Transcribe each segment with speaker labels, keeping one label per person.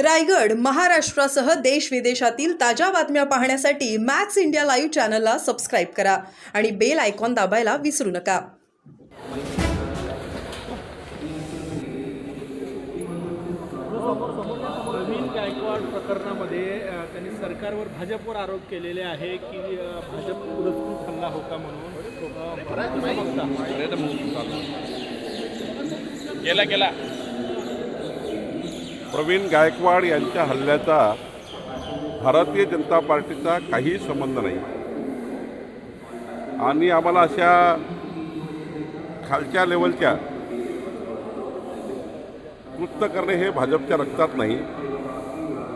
Speaker 1: रायगड महाराष्ट्रासह देश विदेशातील ताज्या बातम्या पाहण्यासाठी मॅक्स इंडिया लाईव्ह चॅनलला सबस्क्राईब करा आणि बेल आयकॉन दाबायला विसरू नका.
Speaker 2: प्रवीण गायकवाड प्रकरणामध्ये त्यांनी सरकारवर भाजपवर आरोप केलेले आहे की भाजप पुरस्कृत हल्ला होता म्हणून?
Speaker 3: केला केला
Speaker 4: प्रवीण गायकवाड यांच्या हल्ल्याचा भारतीय जनता पार्टीचा काही संबंध नाही. आणि आम्हाला अशा खालच्या लेवलच्या कृत्य करणे हे भाजपच्या रक्तात नाही.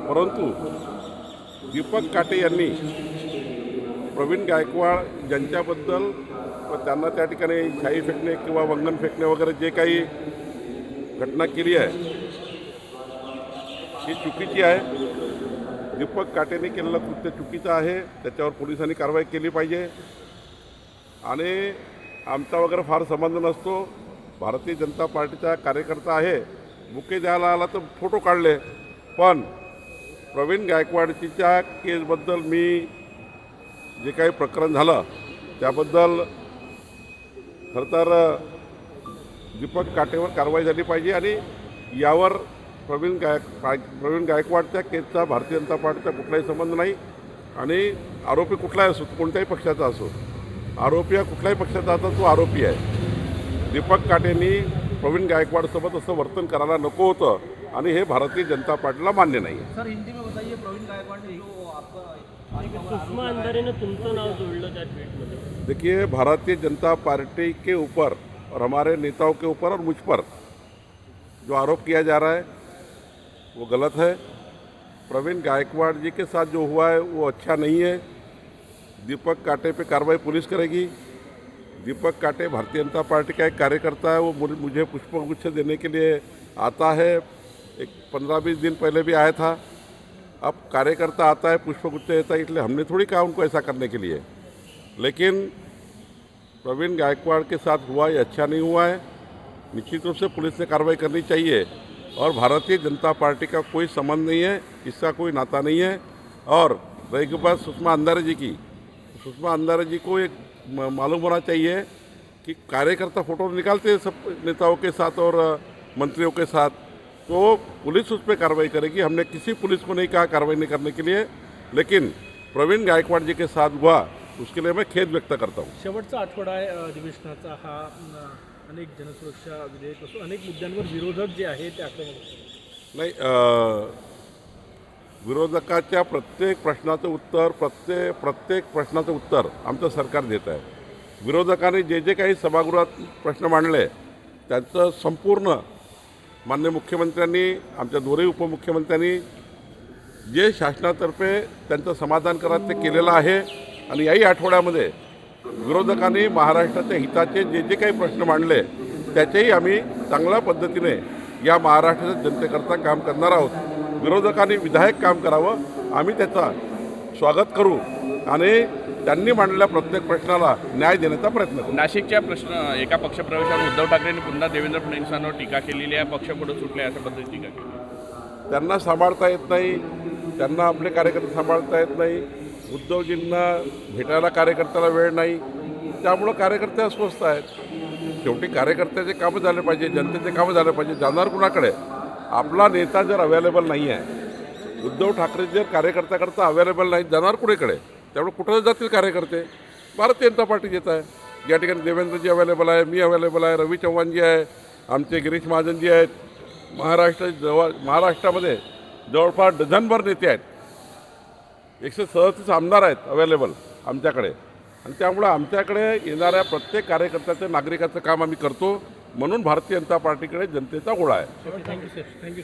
Speaker 4: परंतु दीपक काटे यांनी प्रवीण गायकवाड यांच्याबद्दल व त्यांना त्या ठिकाणी शाई फेकणे किंवा वंगण फेकणे वगैरे जे काही घटना केली आहे ही चुकीची आहे. दीपक काटेने केलेलं कृत्य चुकीचं आहे. त्याच्यावर पोलिसांनी कारवाई केली पाहिजे. आणि आमचा वगैरे फार संबंध नसतो. भारतीय जनता पार्टीचा कार्यकर्ता आहे. बुके द्यायला आला तर फोटो काढले. पण प्रवीण गायकवाडच्या केसबद्दल मी जे काही प्रकरण झालं त्याबद्दल खरं तर दीपक काटेवर कारवाई झाली पाहिजे. आणि यावर प्रवीण गायक प्रवीण गायकवाडच्या केसचा भारतीय जनता पार्टीचा कुठलाही संबंध नाही. आणि आरोपी कुठलाही असो कोणत्याही पक्षाचा असो आरोपी हा कुठल्याही पक्षाचा आता तो आरोपी आहे. दीपक काटेंनी प्रवीण गायकवाडसोबत असं वर्तन करायला नको होतं आणि हे भारतीय जनता पार्टीला मान्य नाही. आहे
Speaker 2: सर हिंदी में बताइए प्रवीण गायकवाड ने जो आपका
Speaker 5: सुषमा अंधारेनं तुमचं नाव जोडलं त्या ट्विटमध्ये
Speaker 4: देखिए भारतीय जनता पार्टी के ऊपर और हमारे नेताओं के ऊपर और मुझ पर जो आरोप किया जा रहा है वो गलत है। प्रवीण गायकवाड़ जी के साथ जो हुआ है, वो अच्छा नहीं है। दीपक काटे पे कार्रवाई पुलिस करेगी। दीपक काटे भारतीय जनता पार्टी का एक कार्यकर्ता है, वो मुझे- पुष्पगुच्छ देने के लिए आता है। एक पंद्रह बीस दिन पहले भी आया था। अब कार्यकर्ता आता है, पुष्पगुच्छ देता है, इसलिए हमने थोड़ी कहा उनको ऐसा करने के लिए। लेकिन प्रवीण गायकवाड़ के साथ हुआ ये अच्छा नहीं हुआ है। निश्चित रूप से पुलिस ने कार्रवाई करनी चाहिए। और भारतीय जनता पार्टी का कोई संबंध नहीं है, इसका कोई नाता नहीं है। और रही बात सुषमा अंधारे जी की, सुषमा अंधारे जी को एक मालूम होना चाहिए कि कार्यकर्ता फ़ोटो निकालते हैं सब नेताओं के साथ और मंत्रियों के साथ। तो पुलिस उस पर कार्रवाई करेगी। हमने किसी पुलिस को नहीं कहा कार्रवाई नहीं करने के लिए, लेकिन प्रवीण गायकवाड़ जी के साथ हुआ, उसके लिए मैं खेद व्यक्त करता हूँ।
Speaker 2: शेवटचा आठवडा आहे अनेक जनसुरक्षा विधेयक असो अनेक मुद्द्यांवर विरोधक जे आहे ते आक्रमक
Speaker 4: नाही विरोधकाच्या प्रत्येक प्रश्नाचं उत्तर प्रत्येक प्रत्येक प्रश्नाचं उत्तर आमचं सरकार देत आहे. विरोधकांनी जे जे काही सभागृहात प्रश्न मांडले त्यांचं संपूर्ण मान्य मुख्यमंत्र्यांनी आमच्या दोन्ही उपमुख्यमंत्र्यांनी जे शासनातर्फे त्यांचं समाधान करत ते केलेलं आहे. आणि याही आठवड्यामध्ये विरोधकांनी महाराष्ट्राच्या हिताचे जे जे काही प्रश्न मांडले त्याचेही आम्ही चांगल्या पद्धतीने या महाराष्ट्राच्या जनतेकरता काम करणार आहोत. विरोधकांनी विधायक काम करावं आम्ही त्याचा स्वागत करू आणि त्यांनी मांडलेल्या प्रत्येक प्रश्नाला न्याय देण्याचा प्रयत्न करू.
Speaker 3: नाशिकच्या प्रश्न एका पक्षप्रवेशावर उद्धव ठाकरेंनी पुन्हा देवेंद्र फडणवीसांवर टीका केलेली आहे. पक्ष पुढे सुटले अशा पद्धतीची टीका केली.
Speaker 4: त्यांना सांभाळता येत नाही त्यांना आपले कार्यकर्ते सांभाळता येत नाही. उद्धवजींना भेटायला कार्यकर्त्याला वेळ नाही त्यामुळं कार्यकर्ते अस्वस्थ आहेत. शेवटी कार्यकर्त्याचे कामं झाले पाहिजे जनतेचे कामं झाले पाहिजे जाणार कुणाकडे? आपला नेता जर अवेलेबल नाही आहे उद्धव ठाकरे जर कार्यकर्त्याकरता अवेलेबल नाही जाणार कुणीकडे? त्यामुळे कुठं जातील कार्यकर्ते? भारतीय जनता पार्टी येत आहे. या ठिकाणी देवेंद्रजी अवेलेबल आहे मी अवेलेबल आहे रवी चव्हाणजी आहे आमचे गिरीश महाजनजी आहेत. महाराष्ट्र जवळ महाराष्ट्रामध्ये जवळपास डझनभर नेते आहेत. एकशे सदतीस आमदार आहेत अवेलेबल आमच्याकडे. आणि त्यामुळं आमच्याकडे येणाऱ्या प्रत्येक कार्यकर्त्याचं नागरिकाचं काम आम्ही करतो. म्हणून भारतीय जनता पार्टीकडे जनतेचा गोळा आहे.
Speaker 2: Thank you sir thank you